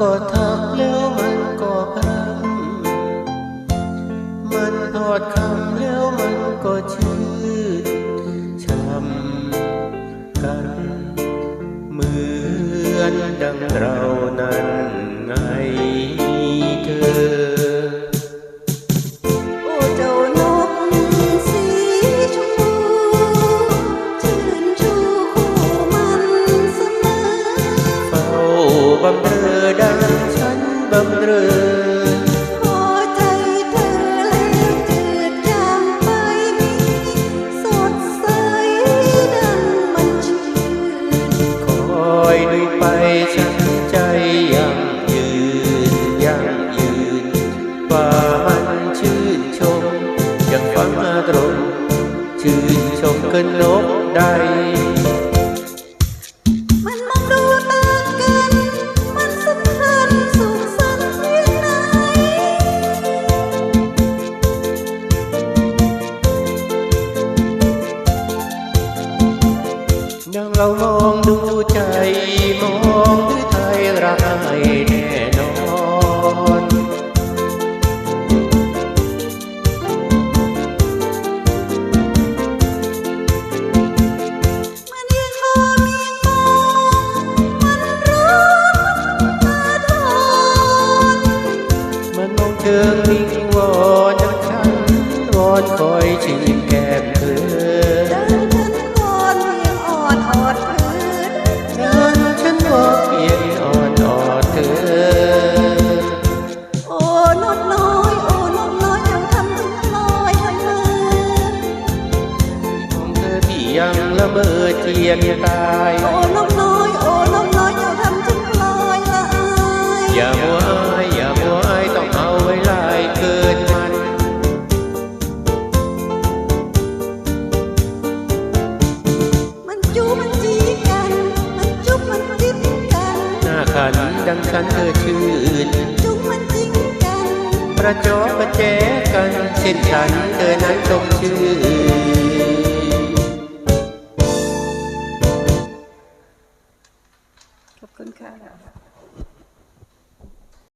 ก็ทักแล้วมันก็พร่ำมันทอดคำแล้วมันก็ชื่นช้ำกัน เหมือนดังเรานั้นไงเธอโอ้เจ้านกสีชมพูชื่นชูคู่มันเสมอเฝ้าบัง เรอพอใจเธอแล้วจืดจางไปมีสดใสดังมันชื่นคอยดูไปฉันใจยังยืนยังยืนว่ามันชื่นชมยังฟังอารมณ์ชื่นชมกินนกใด ดังเรามองดูใจมองหรือไทยรักให้แน่นอนมันยังคอมีมองมันรู้มาทอนมันมองเชิงวิงวอนดังฉันวอนคอยชื่นแก้ม ยังละเมอเจียนตายโอ้นกน้อยโอ้นกน้อยเจ้าทำถึงลอยละอายอย่ามัวอายอย่ามัวอายต้องเอาไว้ลายเกินมันมันจูมันจีกัน มันจุ๊บมันจิ้มกันหน้าขันดังฉันเธอชื่นจุ๊บมันจิ้งกันประจอบประแจกันเช่นฉันเธอนั้นชมชื่นขอ คุณค่ะ